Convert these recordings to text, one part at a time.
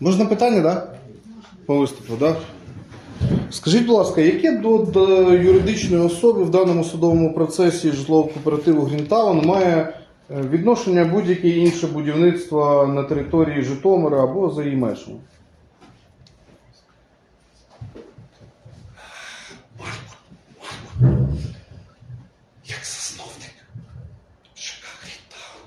Можна питання, так? По виступу, так? Скажіть, будь ласка, яке до, до юридичної особи в даному судовому процесі житлового кооперативу Грінтаун має е, відношення будь-яке інше будівництво на території Житомира або за її межами? як засновник ЖК Грінтау,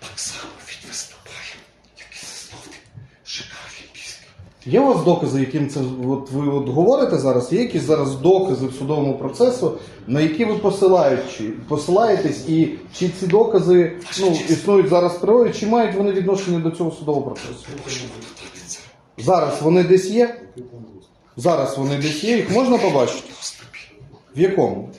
так само він виступає, як і засновник ЖК Олімпійський. Є у вас докази, яким це от ви от говорите зараз? Є якісь зараз докази в судовому процесу, на які ви посилаєте, посилаєтесь, і чи ці докази ну, існують зараз в природі, чи мають вони відношення до цього судового процесу? Зараз вони десь є? Зараз вони десь є, їх можна побачити? В якому?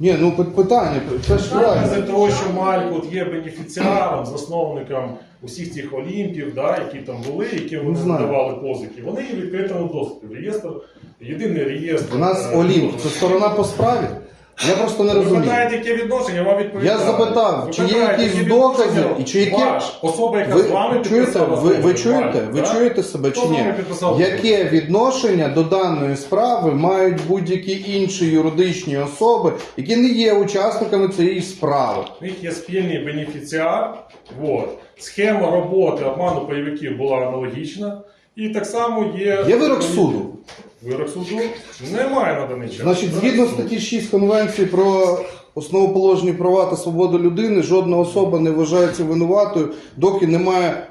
Ні, ну питання, це ж Із-за того, що Малькут є бенефіціаром, засновником усіх цих олімпів, да, які там були, які вони знаю. надавали позики, вони є в відкритому доступі. Реєстр, єдиний реєстр. У нас е, Олімп, це сторона по справі? Я просто не Ви розумію. питаєте, яке відношення, я вам відповідаю. Я запитав, Ви чи є питаєте, якісь яке докази, відношення і чи які- Ваш, особа, яка з вами чуєте, підписала ви, ви договір, чуєте, ви да? чуєте себе чи Хто з ні? вами підписав Яке відношення до даної справи мають будь-які інші юридичні особи, які не є учасниками цієї справи? У них є спільний бенефіціар. Вот. Схема роботи обману пайовиків була аналогічна. І так само є. Є вирок суду. Вирок суду немає на даний час. Значить, згідно статті 6 Конвенції про основоположні права та свободу людини, жодна особа не вважається винуватою, доки немає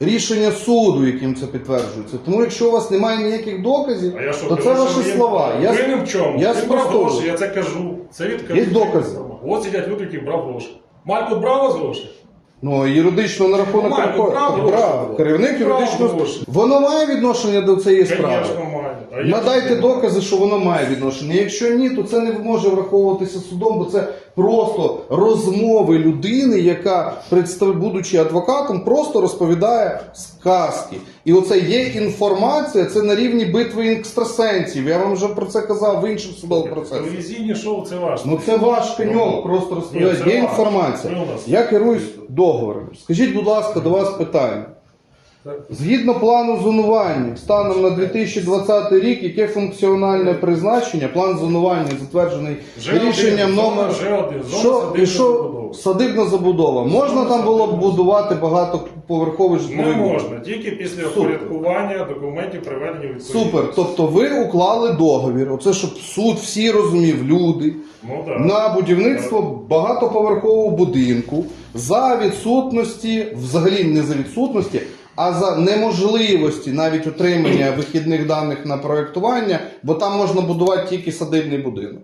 рішення суду, яким це підтверджується. Тому, якщо у вас немає ніяких доказів, А я що, то це кажу, ваші слова. Я, винен в чому? я він брав спростовую. гроші, я це кажу. Це від Є докази. От сидять люди, які брав гроші. Малько брав у вас гроші? Ну, юридично на рахунок Має, такого- брав гроші? Керівник юридичного. Воно має відношення до цієї справи. Має. А Надайте докази, що воно має відношення. Якщо ні, то це не може враховуватися судом, бо це просто розмови людини, яка, будучи адвокатом, просто розповідає сказки. І оце є інформація, це на рівні битви екстрасенсів. Я вам вже про це казав в інших судових процесах. Телевізійні шоу це ваше. Ну це ваш пеньок, просто розповідати. Ні, це Є інформація. Ви у нас. Я керуюсь договором. Скажіть, будь ласка, до вас питання. Так. Згідно плану зонування станом на 2020 рік, яке функціональне призначення, план зонування затверджений Вже рішенням один, номер вже один, зона що, садибна і що забудова. садибна забудова. Можна там було б будувати багатоповерховий Не житловий будинок? можна, тільки після Супер. впорядкування документів приведення відповідності. Супер. Тобто ви уклали договір. Оце щоб суд всі розумів, люди. Ну, да. на будівництво багатоповерхового будинку за відсутності, взагалі не за відсутності, а за неможливості навіть отримання вихідних даних на проєктування, бо там можна будувати тільки садибний будинок.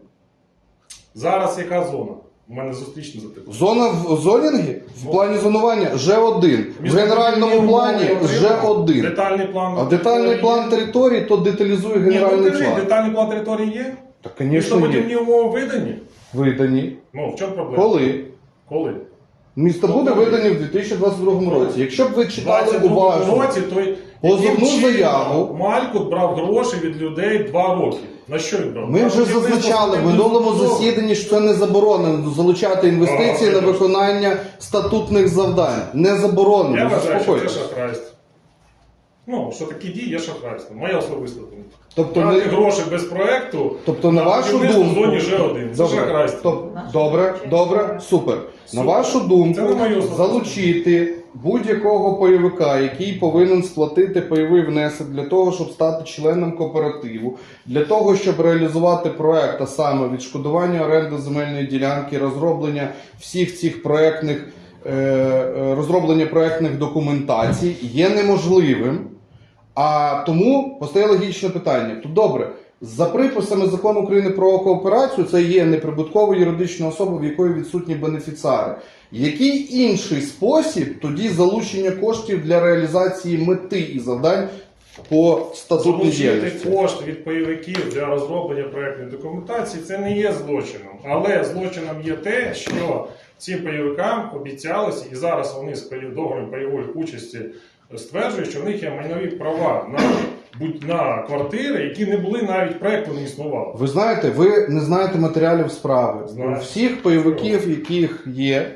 Зараз яка зона? У мене зустрічне запитання. Зона в зонінгі в плані зонування Ж1. В генеральному плані Ж1. Детальний план. А детальний план території то деталізує ну, генеральний план. детальний план території є? Так, звісно, є. Містобудівні умови видані? Видані. Ну, в чому проблема? Коли? Коли? Місто буде видані в 2022 році. Якщо б ви читали 22 уважно. році той Позовну яким чином заяву. Малькут брав гроші від людей два роки. На що він брав? Ми вже зазначали в минулому засіданні, що це не заборонено залучати інвестиції на виконання статутних завдань. Не заборонено. Я вважаю, що це Заспокойтесь. шахрайство. Ну, що такі дії є шахрайство. Моя особиста думка. Тобто, Брати не, гроші без проекту. тобто на вашу будівництво думку, в зоні Ж1. Це добре, шахрайство. тоб- добре, добре, супер. На Супер. вашу думку, не моє особисте. залучити будь-якого пайовика, який повинен сплатити пайовий внесок для того, щоб стати членом кооперативу, для того, щоб реалізувати проект, а саме відшкодування оренди земельної ділянки, розроблення всіх цих проектних е, е, розроблення проектних документацій є неможливим. А тому постає логічне питання. То добре, за приписами закону України про кооперацію, це є неприбуткова юридична особа, в якої відсутні бенефіціари. Який інший спосіб тоді залучення коштів для реалізації мети і завдань по статутній Залучити діяльності? кошти від пайовиків для розроблення проектної документації це не є злочином. Але злочином є те, що цим пайовикам обіцялося, і зараз вони з договором пайової участі стверджують, що в них є майнові права на, будь- на квартири, які не були навіть проекту не існувало. Ви знаєте, ви не знаєте матеріалів справи. Знаю. Всіх пайовиків, яких є,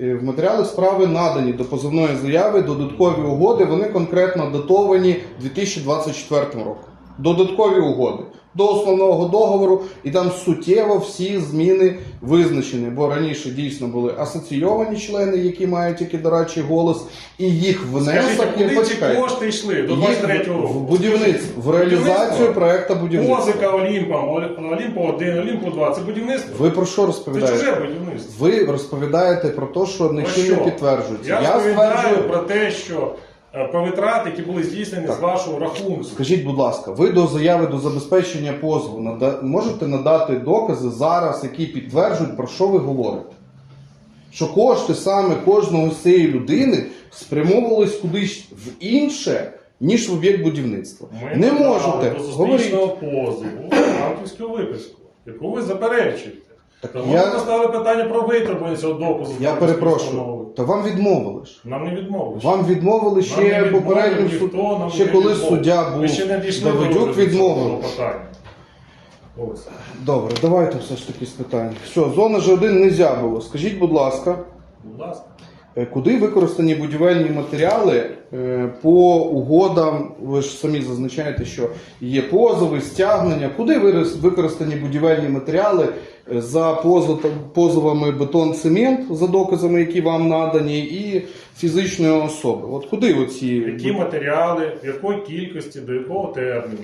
Е, В матеріали справи надані до позовної заяви додаткові угоди, вони конкретно датовані 2024 роком. Додаткові угоди до основного договору, і там суттєво всі зміни визначені, бо раніше дійсно були асоційовані члени, які мають тільки дорадчий голос, і їх внесок не почекайте. кошти йшли до Їх 23-го в року? будівництво, в реалізацію проекту будівництва. Позика Олімпа, Олімпо 1, Олімпо 2 це будівництво? Ви про що Це розповідаєте? чуже будівництво. Ви розповідаєте про те, що нічим не підтверджується. Я, Я розповідаю стверджую. про те, що про витрати, які були здійснені з вашого рахунку. Скажіть, будь ласка, ви до заяви до забезпечення позову нада... можете надати докази зараз, які підтверджують, про що ви говорите? Що кошти саме кожного з цієї людини спрямовувались кудись в інше, ніж в об'єкт будівництва. Ми не можете до зустрічного позову банківську виписку, яку ви заперечуєте. Так Тому я- ми поставили питання про витребування цього доказу. Я перепрошую. Та вам відмовили ж. Нам не відмовили. Вам відмовили Нам ще не відмовили, попереднім ніхто суд... нам ще не коли відмовив. суддя Ми був ще не дійшли до Давидюк розгляду відмовив. питання. Ось. Добре, давайте все ж таки з питань. Все, зона Ж1 не зябило. Скажіть, будь ласка, Будь ласка. Е, куди використані будівельні матеріали е, по угодам? Ви ж самі зазначаєте, що є позови, стягнення. Куди використані будівельні матеріали е, за позов- позовами бетон цемент, за доказами, які вам надані, і фізичної особи? От куди оці Які матеріали, в якої кількості, до якого терміну.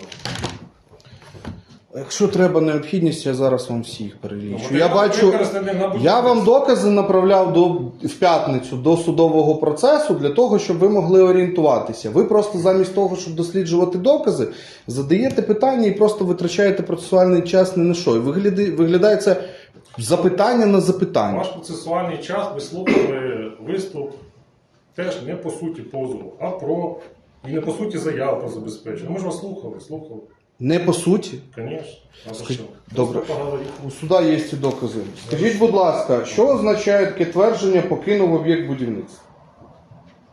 Якщо треба необхідність, я зараз вам всіх перелічу. Я бачу. Я вам докази направляв до в п'ятницю до судового процесу для того, щоб ви могли орієнтуватися. Ви просто замість того, щоб досліджувати докази, задаєте питання і просто витрачаєте процесуальний час не на що. І виглядає це запитання на запитання. Ваш процесуальний час ви слухали виступ теж не по суті позову, а про і не по суті заяв про забезпечення. Ми ж вас слухали, слухали. Не по суті. Звісно. Добре. У суда є ці докази. Скажіть, будь ласка, що означає таке твердження покинув об'єкт будівництва?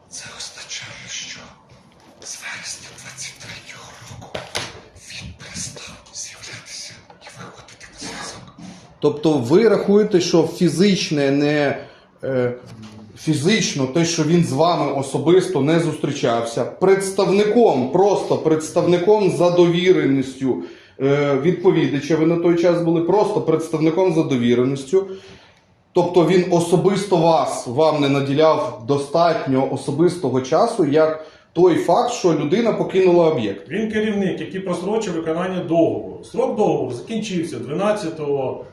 Це означає, що з вересня 23-го року він перестав з'являтися і виходити на зв'язок. Тобто ви рахуєте, що фізичне не е, фізично те, що він з вами особисто не зустрічався, представником, просто представником за довіреністю е, відповідача, ви на той час були просто представником за довіреністю. Тобто він особисто вас вам не наділяв достатньо особистого часу, як той факт, що людина покинула об'єкт. Він керівник, який просрочив виконання договору. Срок договору закінчився 12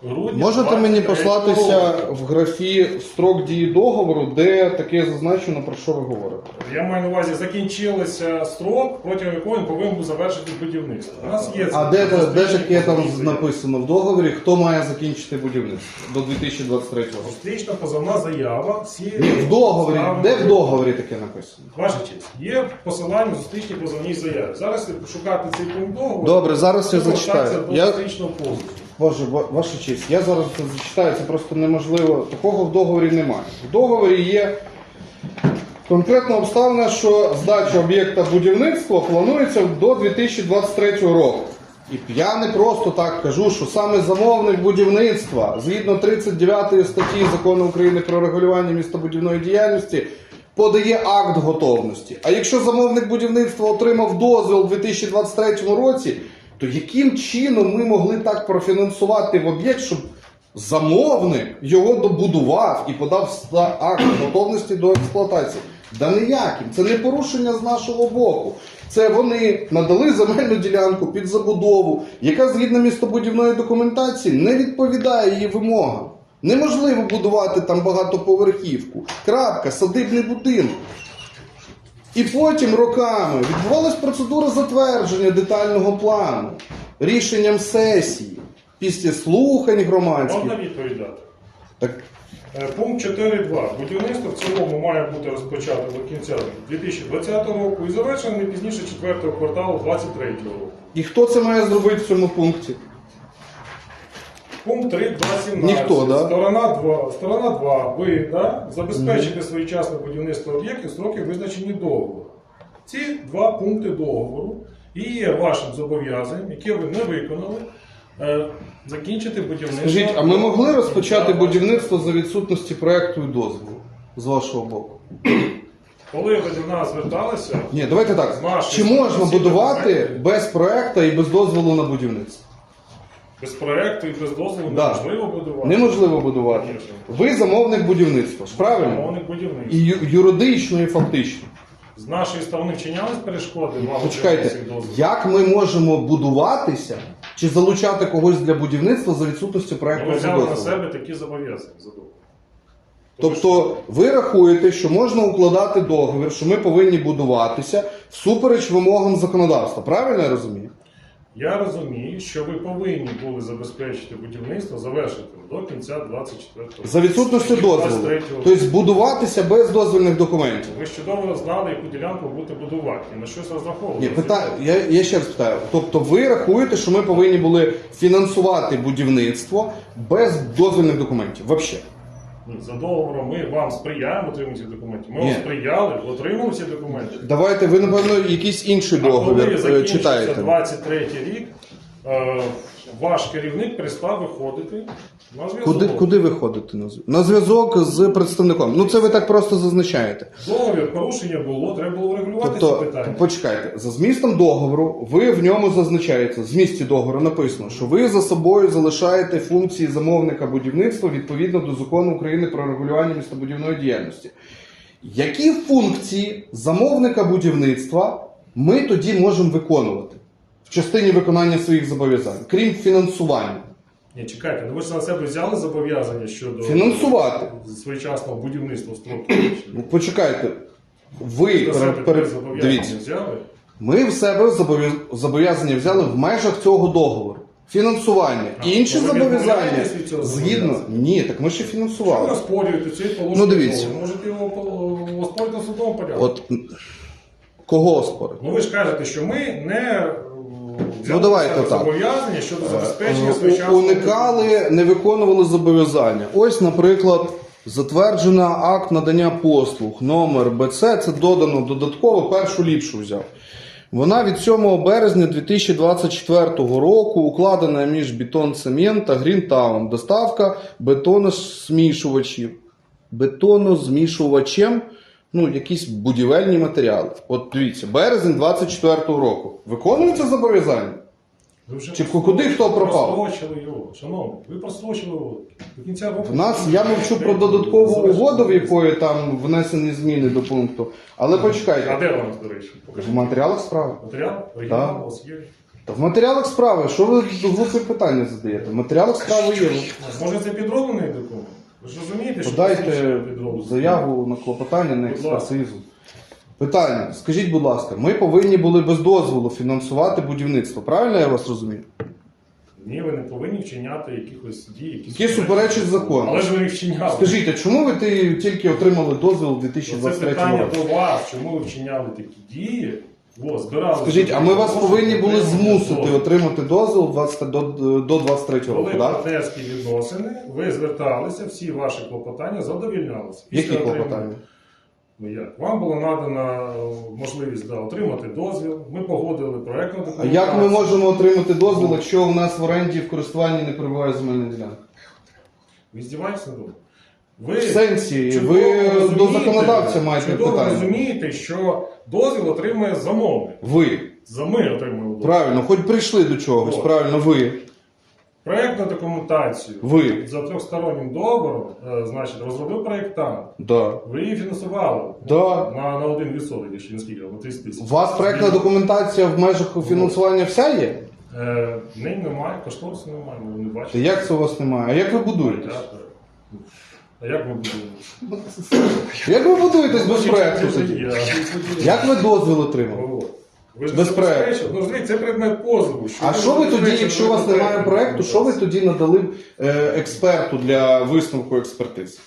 грудня. Можете мені послатися року. в графі строк дії договору, де таке зазначено, про що ви говорите? Я маю на увазі, закінчився строк, протягом якого він повинен був завершити будівництво. У нас є А де, де, де таке там написано в договорі, хто має закінчити будівництво до 2023 року? Зустрічна позовна заява. Всі Ні, в договорі, де в договорі таке написано? Ваша честь, є посилання в зустрічній позовній заяві. Зараз шукати цей пункт договору. Добре, зараз я треба зачитаю. До Я- зустрічного позову. Боже, ва- ваша честь, я зараз це зачитаю, це просто неможливо. Такого в договорі немає. В договорі є конкретна обставина, що здача об'єкта будівництва планується до 2023 року. І я не просто так кажу, що саме замовник будівництва, згідно 39 статті Закону України про регулювання містобудівної діяльності, подає акт готовності. А якщо замовник будівництва отримав дозвіл у 2023 році, то яким чином ми могли так профінансувати в об'єкт, щоб замовник його добудував і подав акт готовності до експлуатації? Да ніяким. Це не порушення з нашого боку. Це вони надали земельну ділянку під забудову, яка згідно містобудівної документації не відповідає її вимогам. Неможливо будувати там багатоповерхівку. Крапка, садибний будинок. І потім роками відбувалась процедура затвердження детального плану рішенням сесії після слухань громадських. Можна відповідати? Так Е, Пункт 4.2. Будівництво в цілому має бути розпочато до кінця 2020 року і завершено не пізніше 4 кварталу 2023 року. і хто це має зробити в цьому пункті? Пункт 3.2.17. Ніхто, да? Сторона 2. Сторона 2. Ви да, забезпечите своєчасне будівництво об'єктів строки визначені договору. Ці два пункти договору і є вашим зобов'язанням, яке ви не виконали, е, закінчити будівництво. Скажіть, а ми могли розпочати будівництво за відсутності проекту і дозволу? з вашого боку? Коли ви до нас зверталися, Ні, давайте так. З нашої Чи можна сторони будувати без проекту і без дозволу на будівництво? Без проекту і без дозволу Да. неможливо будувати. Неможливо будувати. Ви замовник будівництва, ж правильно? Замовник будівництва. І ю- юридично, і фактично. З нашої сторони вчинялись перешкоди вам Почекайте, цих дозволів? як ми можемо будуватися чи залучати когось для будівництва за відсутності Ми проекту взяли на дозволу? себе такі зобов'язання за договір. Тобто ви рахуєте, що можна укладати договір, що ми повинні будуватися всупереч вимогам законодавства. Правильно я розумію? Я розумію, що ви повинні були забезпечити будівництво, завершити до кінця 24 року. За відсутністю дозволу. 23 року. Тобто будуватися без дозвільних документів. Ви ж чудово знали, яку ділянку будете будувати і на щось розраховувати. Ні, питаю, я, я ще раз питаю. Тобто ви рахуєте, що ми повинні були фінансувати будівництво без дозвільних документів? Вообще. Ні, за договором ми вам сприяємо отримати ці документи. Ми Ні. вам сприяли, отримали ці документи. Давайте ви, напевно, якийсь інший А коли договір е, закінчився читаєте. 23 рік, е, ваш керівник перестав виходити на зв'язок. Куди, куди ви ходите на зв'язок? На зв'язок з представником. Ну це ви так просто зазначаєте. Договір порушення було, треба було врегулювати Тобто, це питання. почекайте, за змістом договору, ви в ньому зазначаєте, в змісті договору написано, що ви за собою залишаєте функції замовника будівництва відповідно до закону України про регулювання містобудівної діяльності. Які функції замовника будівництва ми тоді можемо виконувати частині виконання своїх зобов'язань, крім фінансування? Ні, чекайте, ну ви ж на себе взяли зобов'язання щодо Фінансувати. своєчасного будівництва строку. Ну, почекайте, ви На себе перед, перед, таке зобов'язання взяли? Ми в себе зобов'яз- зобов'язання взяли в межах цього договору. Фінансування. А, Інші ви зобов'язання відмовляєтесь від цього згідно. зобов'язання? Ні, так ми ще Що ви фінансували. оспорюєте цей положення? Ну, дивіться. договору? Можете його по- оспорити в судовому порядку. От м, кого оспорити? Ну ви ж кажете, що ми не взяли Ну, давайте так. зобов'язання щодо забезпечення Е, своєчасного Уникали, не виконували зобов'язання. Ось, наприклад, затверджена акт надання послуг, номер БЦ, це додано додатково, першу ліпшу взяв. Вона від 7 березня 2024 року укладена між Бетон Цемент та Грінтаун. Доставка бетонозмішувачів. Бетонозмішувачем, ну, якісь будівельні матеріали. От дивіться, березень 2024 року. Виконується зобов'язання? Ви вже Чи куди хто пропав? Просрочили його, шановні, ви просрочили його. До кінця року. В нас я мовчу про додаткову угоду, в якої там внесені зміни до пункту. Але А почекайте, де вона, до речі? Покажіть. в матеріалах справи. Матеріал? Оригінал у вас є? Та в матеріалах справи, що ви глупі питання задаєте? В матеріалах справи є. Може це підроблений документ? Ви ж розумієте, що Подайте посвідчення підроблене? заяву на клопотання на Будь ласка. Питання. Скажіть, будь ласка, ми повинні були без дозволу фінансувати будівництво. Правильно я вас розумію? Ні, ви не повинні вчиняти якихось дій, Які суперечать закону. Але ж ви їх вчиняли. Скажіть, а чому ви ти- тільки отримали дозвіл у Це 2023 питання році? до вас, чому ви вчиняли такі дії? Збирали Скажіть, а ми вас повинні були змусити отримати дозвіл 20 до, до 23 року, Коли так? партнерські відносини, ви зверталися, всі ваші клопотання задовільнялися. Які отримання- клопотання? Ну як? Вам було надана е, можливість да, отримати дозвіл. Ми погодили проєктну А документацію. як ми можемо отримати дозвіл, якщо у нас в оренді в користуванні не перебуває земельна ділянка? Ви здіваєтесь надо? Ви В сенсі, чудово ви до законодавця маєте чудово питання. розумієте, що дозвіл отримує замовник. Ви. За ми отримуємо дозвіл. Правильно, хоч прийшли до чогось, О. правильно, ви. Проєктну документацію Ви. за трьохстороннім договором, е, значить, розробив проєктант. Да. Ви її фінансували Да. на, на 1%, якщо не скільки, на 30 тисяч. У вас проектна документація в межах фінансування вся є? Е, Нині немає, кошторису немає, ми не Та бачите. як це у вас немає? А як ви будуєтесь? А як ви будемо? Як ви будуєтесь без проєкту тоді? Як ви дозвіл отримали? Ви ж Без забезпечили. Ну, ж це предмет позову. А що ви тоді, забезпечили якщо у вас немає проєкту, що ви тоді надали е, експерту для висновку експертизи?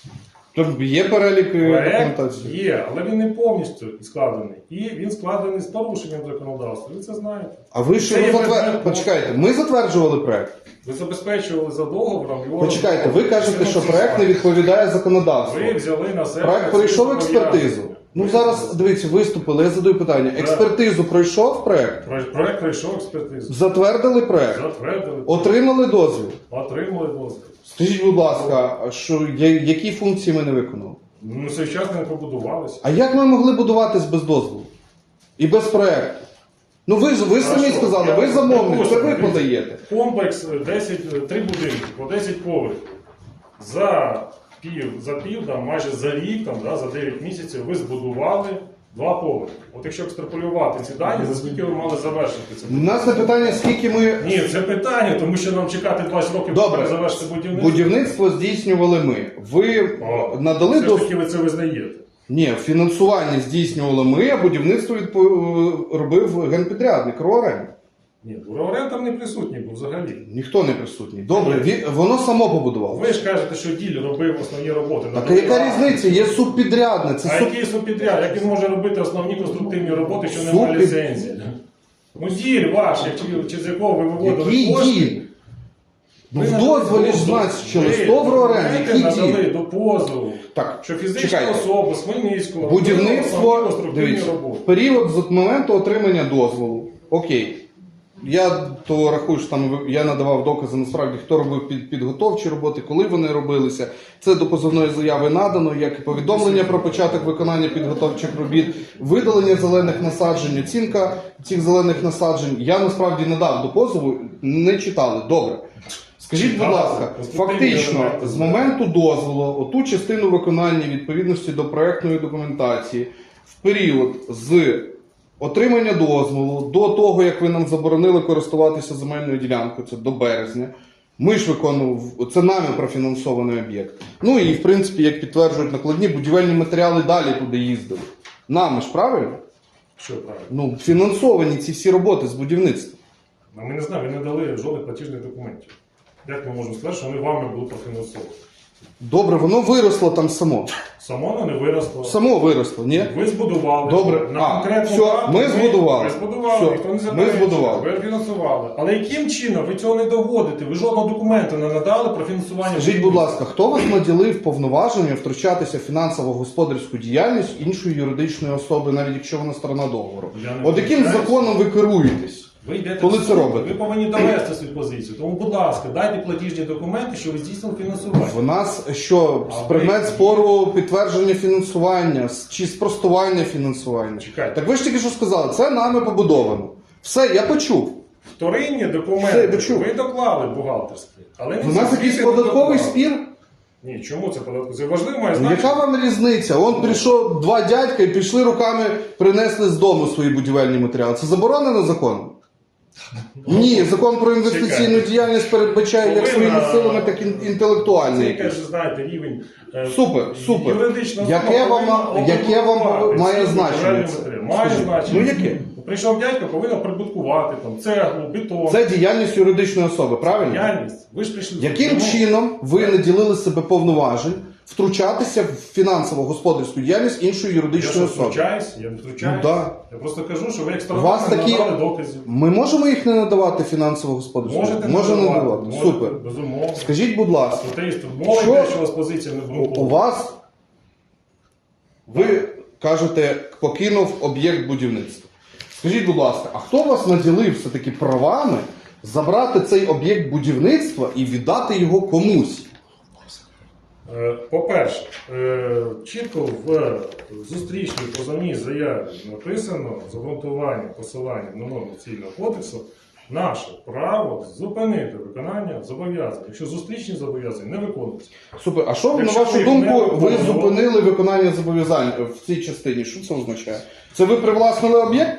Тобто є перелік е, Проект документації? є, але він не повністю складений. І він складений з порушенням законодавства. Ви це знаєте. А ви що Це ви затвер... предмет- Почекайте, ми затверджували проект. Ви забезпечували за договором його. Почекайте, ви кажете, що проект не відповідає законодавству. Ви взяли на себе. Проект ці пройшов експертизу. зобов'язання. Ну зараз дивіться, виступили, я задаю питання. Експертизу пройшов проект? Про- Проект пройшов експертизу. Затвердили проект, Затвердили. отримали дозвіл. Отримали дозвіл. Скажіть, будь ласка, що я- які функції ми не виконали? Ну, цей час не побудувалися. А як ми могли будуватись без дозволу? І без проекту? Ну ви ж ви ж самі Хорошо, сказали, я- ви замовник, це ви подаєте. Комплекс е, 10, 3 будинки по 10 поверхів. За пів, за пів, там, майже за рік, там, да, за 9 місяців ви збудували два поверхи. От якщо екстраполювати ці дані, за скільки ви мали завершити це? У нас це питання, скільки ми Ні, це питання, тому що нам чекати 20 років, Добре. щоб завершити будівництво. будівництво здійснювали ми. Ви О, надали Все ж до таки ви це визнаєте. ні, фінансування здійснювали ми, а будівництво відпо- робив генпідрядник РОРЕН. Ні, Урорен там не присутній був взагалі. Ніхто не присутній. Добре, ві- воно само побудувало. Ви ж кажете, що діль робив основні роботи. Так а яка різниця? Є субпідрядне. Це А суб... який субпідряд? Як він може робити основні конструктивні роботи, що Субпід- ліцензії? Ну, діль ваш, чи, чи з якого ви виводили Який кошти. Ну, в дозволі ж Ви 100 в оренді. документи Який надали до позову, Так, що фізична чекайте. особа з Хмельницького Будівництво, робила основні конструктивні дивіться, роботи. період з моменту отримання дозволу. Окей. Я то рахую, що там я надавав докази насправді, хто робив під, підготовчі роботи, коли вони робилися. Це до позовної заяви надано, як і повідомлення про початок виконання підготовчих робіт, видалення зелених насаджень, оцінка цих зелених насаджень. Я насправді не дав до позову, не читали. Добре. Скажіть, будь ласка, фактично з моменту дозволу, оту частину виконання відповідності до проектної документації в період з отримання дозволу до того, як ви нам заборонили користуватися земельною ділянкою, це до березня. Ми ж виконували, це нами профінансований об'єкт. Ну і в принципі, як підтверджують накладні, будівельні матеріали далі туди їздили. Нами ж правильно? Що правильно? Ну, фінансовані ці всі роботи з будівництва. А ми не знаємо, ви не дали жодних платіжних документів. Як ми можемо сказати, що вони вами були профінансовані? Добре, воно виросло там само. Само воно не виросло. Само виросло, ні? Ви збудували Добре. на А, конкретну все, дату, ми збудували. Ви збудували, Все, ніхто не ми заперечує. збудували. Ви фінансували. Але яким чином ви цього не доводите? Ви жодного документу не надали про фінансування. Скажіть, будь ласка, хто вас наділив повноваження втручатися в фінансово-господарську діяльність іншої юридичної особи, навіть якщо вона сторона договору? Я не От яким втручаюсь. законом ви керуєтесь? Ви йдете Коли в це робите? Ви повинні довести свою позицію. Тому, будь ласка, дайте платіжні документи, що ви здійснили фінансування. В нас що А предмет ви- спору підтвердження фінансування с- чи спростування фінансування? Чекайте. Так ви ж тільки що сказали, це нами побудовано. Все, я почув. Вторинні Все, я документи почув. ви доклали бухгалтерські. Але не У нас всі якийсь звіти ви податковий доклали. спір. Ні, чому це податковий? Це важливо має Ну, значення. Яка вам різниця? Он прийшов два дядька і пішли руками, принесли з дому свої будівельні матеріали. Це заборонено законом? Ні, закон про інвестиційну Чекайте. діяльність передбачає як Повинна- своїми силами, так і Це інтелектуальний. якийсь, знаєте, рівень. е, Супер, супер. Юридична Яке вам- повинна яке вам опублікувати має всі значення матеріальні це? матеріали. Має Скажіть, значення. ну, яке? Прийшов дядько, повинен прибуткувати там цеглу, бетон. Це діяльність юридичної особи, правильно? діяльність. Ви ж прийшли. Яким чином ви наділили себе повноважень втручатися в фінансово-господарську діяльність іншої Я юридичної що, особи? втручаюсь? Я не втручаюсь. Ну, да. Я просто кажу, що ви вас екстравагантно такі- надали доказів. Ми можемо їх не надавати фінансово-господарську? Можете Можемо надавати, надавати. можете, Супер. Безумовно. Скажіть, будь ласка, мова Що? йде, що у вас позиція не у, у вас ви кажете, покинув об'єкт будівництва. Скажіть, будь ласка, а хто вас наділив все-таки правами забрати цей об'єкт будівництва і віддати його комусь? Е, По-перше, е, чітко в зустрічній позовній заяві написано з обґрунтуванням посилання на норму цивільного кодексу наше право зупинити виконання зобов'язань, якщо зустрічні зобов'язання не виконуються. Супер. А що, на Якщо вашу думку, ви виконували- зупинили виконання зобов'язань в цій частині? Що це означає? Це ви привласнили об'єкт?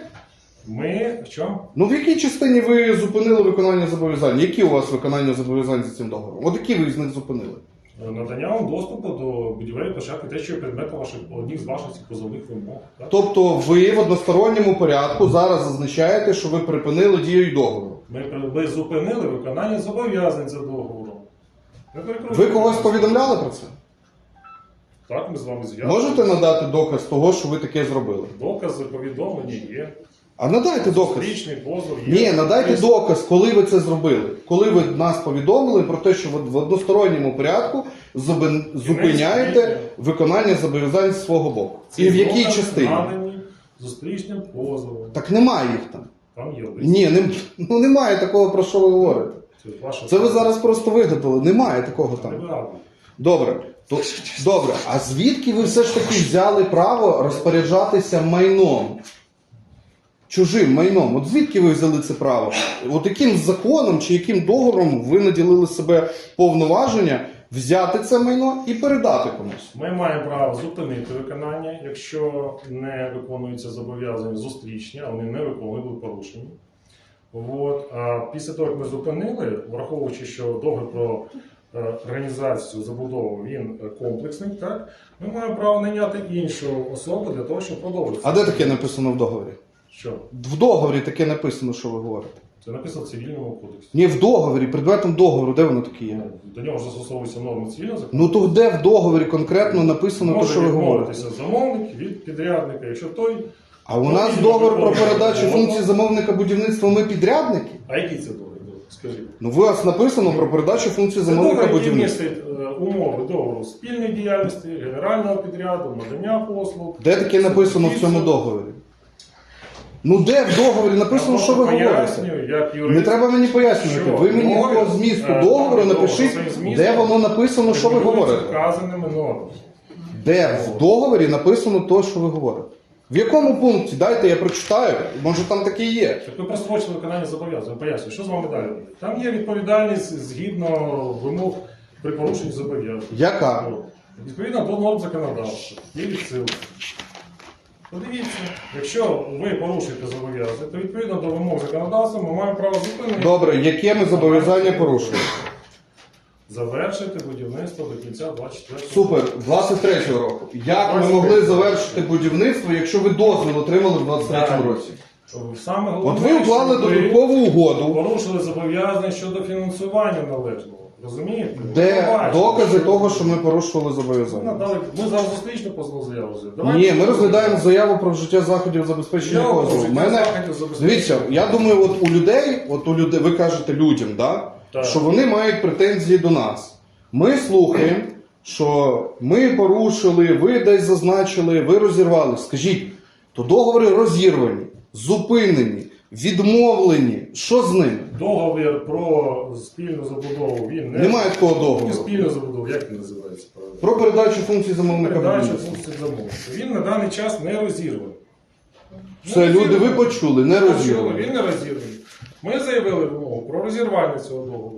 Ми в чому? Ну в якій частині ви зупинили виконання зобов'язань? Які у вас виконання зобов'язань за цим договором? От які ви з них зупинили? Надання вам доступу до будівельної площадки, те, що є предметом ваших одних з ваших цих позовних вимог. Так? Тобто ви в односторонньому порядку зараз зазначаєте, що ви припинили дію договору. Ми, ми зупинили виконання зобов'язань за договором. Ви когось повідомляли про це? Так, ми з вами зв'язуємося. Можете надати доказ того, що ви таке зробили? Докази, повідомлення є. А надайте доказ. Зустрічний позов є. Ні, надайте Тобто, доказ, коли ви це зробили. Коли ви нас повідомили про те, що ви в односторонньому порядку зупиняєте виконання зобов'язань з свого боку. ці І в якій докази частині? Надані зустрічним позовом. Так немає їх там. Там є лист. Ні, не, ну немає такого, про що ви говорите. Це, ваша Це ви зараз просто вигадали. Немає такого там. Добре. То, добре, а звідки ви все ж таки взяли право розпоряджатися майном? Чужим майном. От звідки ви взяли це право? От яким законом чи яким договором ви наділили себе повноваження взяти це майно і передати комусь? Ми маємо право зупинити виконання, якщо не виконуються зобов'язання зустрічні, а вони не виконують, будуть порушені. От. А після того, як ми зупинили, враховуючи, що договір про е, організацію забудову він комплексний, так, ми маємо право найняти іншу особу для того, щоб продовжити. А де таке написано в договорі? Що? В договорі таке написано, що ви говорите. Це написано в цивільному кодексі. Ні, в договорі, предметом договору, де воно таке є? Ну, До нього ж застосовуються норми цивільного закону. Ну то де в договорі конкретно написано те, Може що ви говорите? відмовитися замовник від підрядника, якщо той. А у нас Він договір про передачу функцій замовника будівництва ми підрядники? А який це договір? Скажіть. Ну, у вас написано про передачу функцій Це замовника договір, який будівництва. містить е, умови договору спільної діяльності, генерального підряду, надання послуг. Де таке написано в цьому договорі? Ну де в договорі написано, що ви говорите? Не треба мені пояснювати. Ви мені по змісту е, договору напишіть, де воно написано, що ви говорите. Де в договорі написано те, що ви говорите? В якому пункті? Дайте, я прочитаю. Може там таке є. Так ви прострочили виконання зобов'язань. Пояснюю, що з вами далі? Там є відповідальність згідно вимог при порушенні зобов'язань. Яка? Відповідно до норм законодавства. Є відсилки. Подивіться, якщо ви порушуєте зобов'язання, то відповідно до вимог законодавства ми маємо право зупинити. Добре, яке ми зобов'язання порушуємо? Завершити будівництво до кінця 24 Супер, 23-го року. Як ми могли завершити будівництво, якщо ви дозвіл отримали в 23-му році? Саме головне, От ви уклали що ви додаткову угоду, порушили зобов'язання щодо фінансування належного. Розумієте? Де бачите, докази що- того, що ми порушували Ми зобов'язання. надали- Ми зараз зустрічну позову заяву розглядаємо. Ні, ми розглядаємо заяву про вжиття заходів забезпечення Заяву про позову. вжиття Мене заходів забезпечення. дивіться, я думаю, от у людей, от у людей, ви кажете людям, да, Так. що вони мають претензії до нас. Ми слухаємо, що ми порушили, ви десь зазначили, ви розірвали. Скажіть, то договори розірвані, зупинені, відмовлені. Що з ними? Договір про спільну забудову він не Немає такого договору. Спільну забудову, як він називається? правильно? Про передачу функцій замовника будівництва. функцій замовника. Він на даний час не розірваний. Все, люди, ви почули, не Почули. Він не розірваний. Ми заявили вимогу про розірвання цього договору.